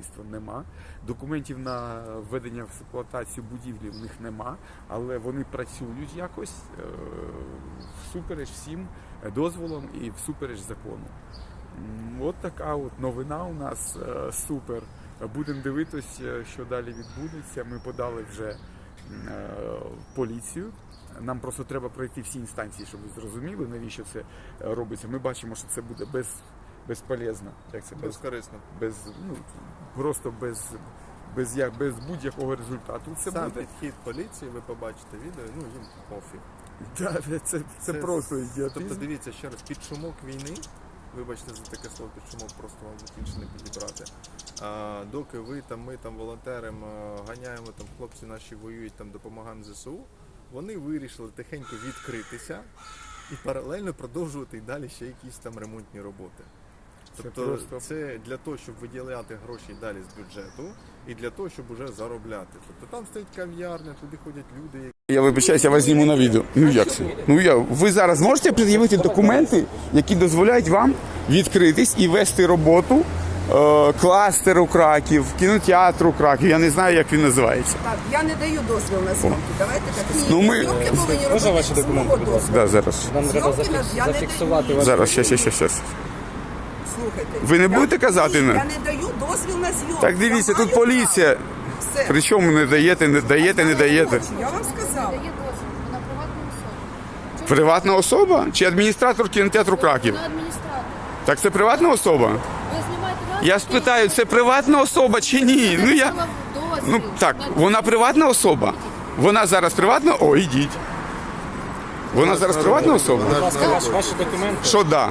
будівництва нема. Документів на введення в експлуатацію будівлі в них нема, але вони працюють якось е, всупереч всім дозволам і всупереч закону. От така от новина у нас е, супер. Будемо дивитися, що далі відбудеться. Ми подали вже е, поліцію. Нам просто треба пройти всі інстанції, щоб ви зрозуміли, навіщо це е, робиться. Ми бачимо, що це буде без, безполезно. Як це без, Безкорисно. без ну просто без, без, як, без будь-якого результату. Це Сам буде підхід поліції, ви побачите відео, ну їм пофіг. Да, це, це, це просто ідіотизм. Тобто дивіться ще раз, під шумок війни, вибачте за таке слово, під шумок просто вам інше не підібрати. А, доки ви там, ми там волонтерам ганяємо, там хлопці наші воюють, там допомагаємо ЗСУ, вони вирішили тихенько відкритися і паралельно продовжувати і далі ще якісь там ремонтні роботи. Це Тобто просто- це для того, щоб виділяти гроші далі з бюджету, і для того, щоб уже заробляти. Тобто там стоїть кав'ярня, туди ходять люди, які Я вибачаюся, я вас зніму на відео. Ну як це? Ну я ви зараз можете пред'явити документи, які дозволяють вам відкритись і вести роботу е, кластеру Краків, кінотеатру Краків. Я не знаю, як він називається. Так, я не даю дозвіл на зйомки. Давайте так. Ну, ми- Зйомки повинні робити ваші з документи, мого будь ласка? дозволу. Да, зараз. Нам треба Зйомки зафікс- я не зафіксувати даю. ваші Зараз, ще, ще, ще, ще. Слухайте. Ви не я- будете казати Ні, на- Я не даю дозвіл на зйомки. Так дивіться, Я тут поліція. Все. Причому не даєте, не даєте, не даєте. Я вам сказала. Приватна особа чи адміністратор кінотеатру Краків? Адміністратор. Так це приватна особа? Ви? Я спитаю, це приватна особа чи ні? Ну я. Ну так, вона приватна особа. Вона зараз приватна. О, ідіть. Вона зараз приватна особа? Ваші документи. Що да?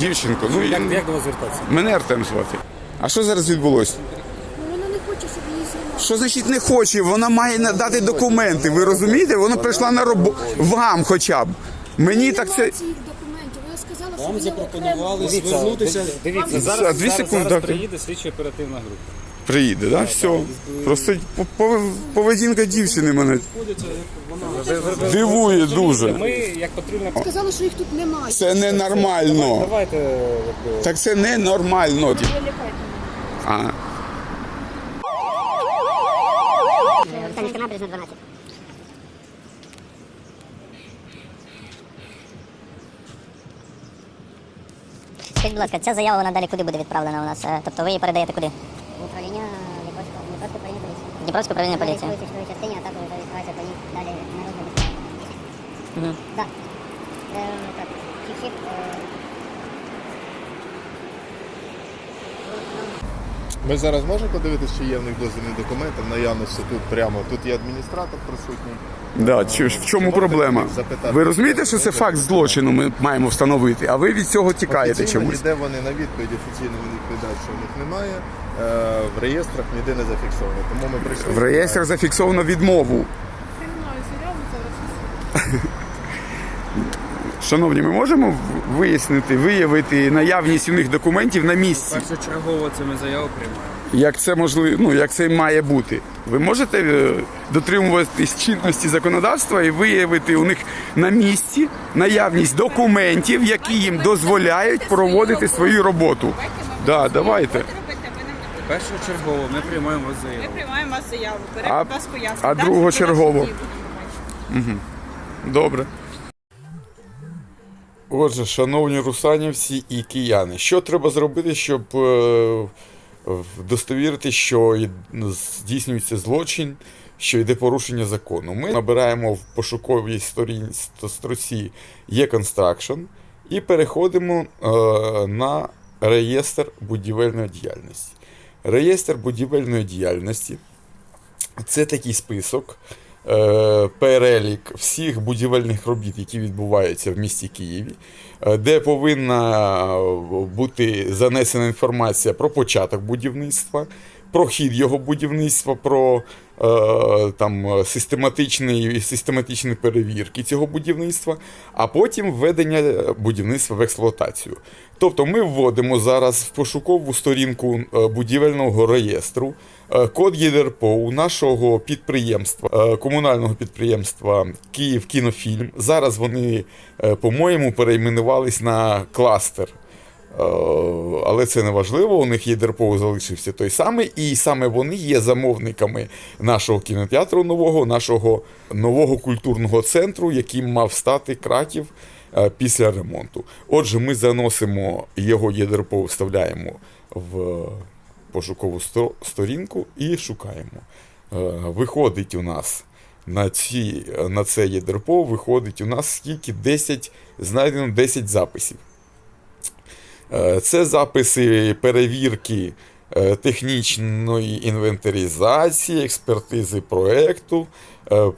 Дівчинко, ну Як, як до вас звертатися? мене Артем звати. А що зараз відбулося? Ну, Вона не хоче, щоб її знімали. Що значить не хоче? Вона має надати документи. Ви розумієте? Вона прийшла на роботу. Вам хоча б. Мені так це. Цих документів. Що Вам запропонували окремо. звернутися. Дивіться, За зараз, дві секунди, зараз так. приїде слідчо оперативна група. Приїде, да? Все. Просто пов- поведінка дівчини мене дивує дуже. Ми, як патрульна Сказали, що їх тут немає. Це ненормально. давайте якби, Так це ненормально. Лякаєте мене. А. Станівська набережна 12. Скажіть, будь ласка, ця заява вона далі куди буде відправлена у нас? Е, Тобто ви її передаєте куди? В управління Дніпровського Дніпровського управління поліції. Дніпровське управління поліції. На частині, а також по ній далі на розгляд справи. Угу. Е, так. Чіп-чіп. е, Ми зараз можемо подивитися, чи є в них дозвільні документи в наявності тут прямо. Тут є адміністратор присутній. Да, чи, в чому проблема? Ви розумієте, що це факт злочину ми маємо встановити, а ви від цього тікаєте Офіційно чомусь. ніде вони на відповідь офіційно вони відповідають, що в них немає. Е, в реєстрах ніде не зафіксовано. Тому ми прийшли. В реєстрах зафіксовано відмову. Шановні, ми можемо вияснити, виявити наявність у них документів на місці. Першочергово це ми заяву приймаємо. Як це можливо, ну як це має бути? Ви можете е, дотримуватись чинності законодавства і виявити у них на місці наявність документів, які їм дозволяють проводити свою роботу. Да, давайте. Першочергово ми приймаємо вас Ми заяву. приймаємо вас заяву, А- беремо вас пояснення. а Далі другочергово? ваші Добре. Отже, шановні русанівці і кияни, що треба зробити, щоб е, достовірити, що здійснюється злочин, що йде порушення закону? Ми набираємо в пошуковій строці e-construction і переходимо е, на реєстр будівельної діяльності. Реєстр будівельної діяльності це такий список, перелік всіх будівельних робіт, які відбуваються в місті Києві, е, де повинна бути занесена інформація про початок будівництва, про хід його будівництва, про е, там, систематичні, систематичні перевірки цього будівництва, а потім введення будівництва в експлуатацію. Тобто ми вводимо зараз в пошукову сторінку е, будівельного реєстру е, код ЄДРПО нашого підприємства, е, комунального підприємства Київ Кінофільм. Зараз вони, е, по-моєму, перейменувались на кластер Е, Але це не важливо, у них ЄДРПО залишився той самий, і саме вони є замовниками нашого кінотеатру нового, нашого нового культурного центру, яким мав стати Краків е, після ремонту. Отже, ми заносимо його ЄДРПО, вставляємо в пошукову сторінку і шукаємо. Е, Виходить у нас на, ці, на це ЄДРПО, виходить у нас скільки 10, знайдено 10 записів. Е, Це записи перевірки е, технічної інвентаризації, експертизи проекту,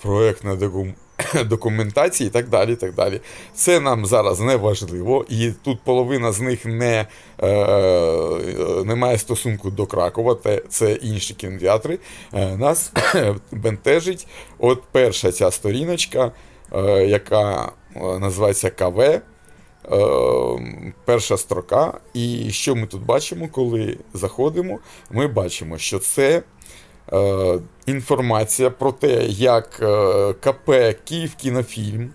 проектна докум- документації і так далі. так далі. Це нам зараз не важливо, і тут половина з них не, е, е, не має стосунку до Кракова, це інші кінотеатри. Е, Нас бентежить от перша ця сторіночка, яка називається КВ. Перша строка. І що ми тут бачимо, коли заходимо? Ми бачимо, що це інформація про те, як е, КП Київ кінофільм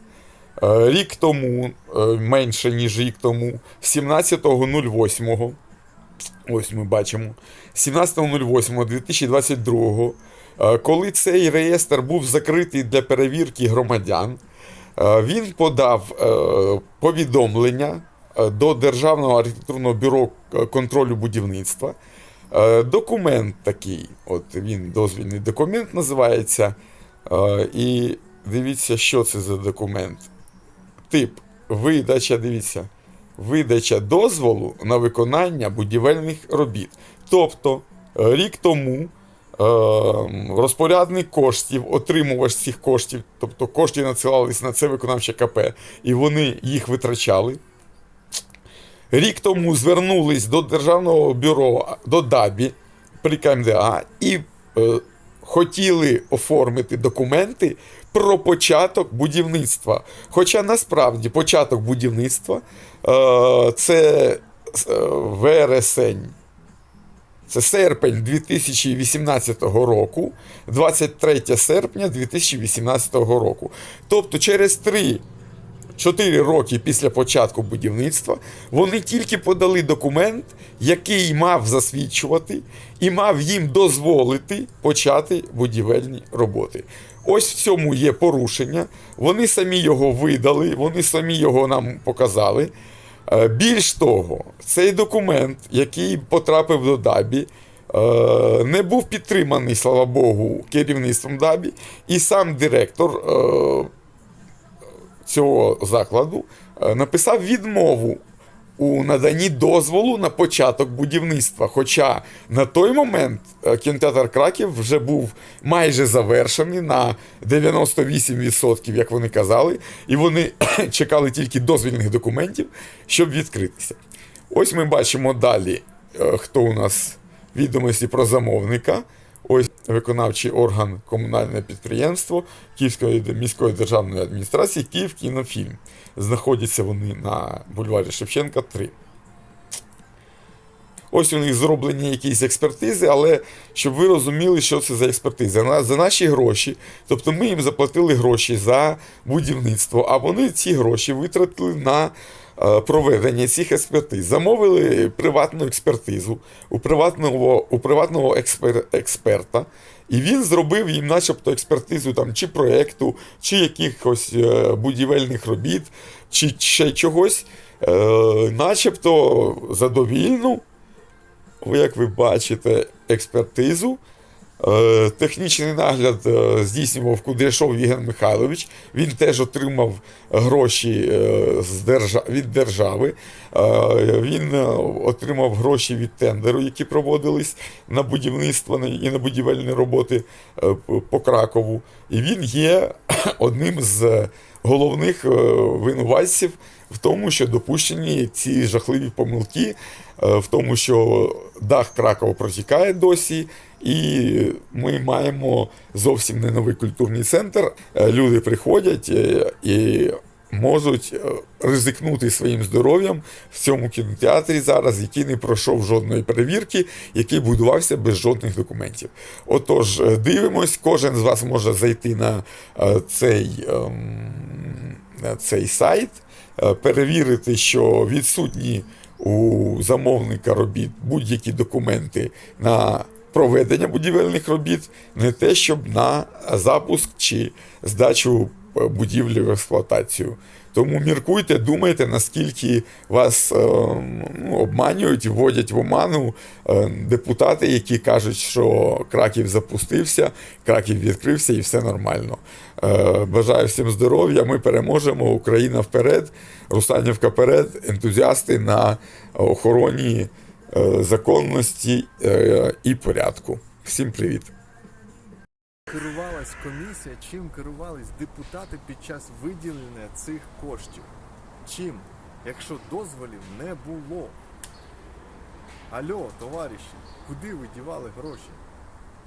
е, рік тому, е, менше ніж рік тому, 17.08. Ось ми бачимо. 17.08.2022, е, коли цей реєстр був закритий для перевірки громадян, е, він подав е, повідомлення е, до Державного архітектурного бюро е, контролю будівництва. Е, Документ такий, от він дозвільний документ називається. Е, І дивіться, що це за документ. Тип видача, дивіться, видача дозволу на виконання будівельних робіт. Тобто, рік тому е, розпорядник коштів, отримувач цих коштів, тобто кошти надсилались на це виконавче КП, і вони їх витрачали. Рік тому звернулись до Державного бюро до ДАБІ при КМДА і е, хотіли оформити документи про початок будівництва. Хоча насправді початок будівництва е, це е, вересень. Це серпень 2018 року, 23 серпня 2018 року. Тобто через 3 4 роки після початку будівництва вони тільки подали документ, який мав засвідчувати і мав їм дозволити почати будівельні роботи. Ось в цьому є порушення. Вони самі його видали, вони самі його нам показали. Е, Більш того, цей документ, який потрапив до ДАБІ, е, не був підтриманий, слава Богу, керівництвом ДАБІ, і сам директор е, цього закладу е, написав відмову у наданні дозволу на початок будівництва. Хоча на той момент е, кінотеатр Краків вже був майже завершений на 98%, як вони казали, і вони чекали тільки дозвільних документів, щоб відкритися. Ось ми бачимо далі, е, хто у нас відомості про замовника. Ось виконавчий орган комунальне підприємство Київської міської державної адміністрації Київ кінофільм. Знаходяться вони на бульварі Шевченка 3. Ось у них зроблені якісь експертизи, але щоб ви розуміли, що це за експертизи. На- За наші гроші, тобто ми їм заплатили гроші за будівництво, а вони ці гроші витратили на проведення цих експертиз. Замовили приватну експертизу у приватного, у приватного експер, експерта, і він зробив їм, начебто, експертизу там, чи проєкту, чи якихось е, будівельних робіт, чи ще чогось, е, начебто задовільну як ви бачите, експертизу. Е, Технічний нагляд е, здійснював Кудряшов Євген Михайлович. Він теж отримав гроші е, від держави. Він отримав гроші від тендеру, які проводились на будівництво і на будівельні роботи по Кракову. І він є одним з головних винуватців в тому, що допущені ці жахливі помилки, в тому, що дах Кракова протікає досі, і ми маємо зовсім не новий культурний центр. Е, Люди приходять е, і можуть е, ризикнути своїм здоров'ям в цьому кінотеатрі зараз, який не пройшов жодної перевірки, який будувався без жодних документів. Отож, дивимось, кожен з вас може зайти на цей, ем, на цей сайт, перевірити, що відсутні у замовника робіт будь-які документи на проведення будівельних робіт, не те, щоб на запуск чи здачу е, будівлі в експлуатацію. Тому міркуйте, думайте, наскільки вас е, ну, обманюють, вводять в оману е, депутати, які кажуть, що Краків запустився, Краків відкрився і все нормально. Бажаю всім здоров'я, ми переможемо, Україна вперед, Русанівка вперед, ентузіасти на охороні законності е, і порядку. Всім привіт! керувалась комісія, чим керувались депутати під час виділення цих коштів? Чим? Якщо дозволів не було. Алло, товариші, куди ви дівали гроші?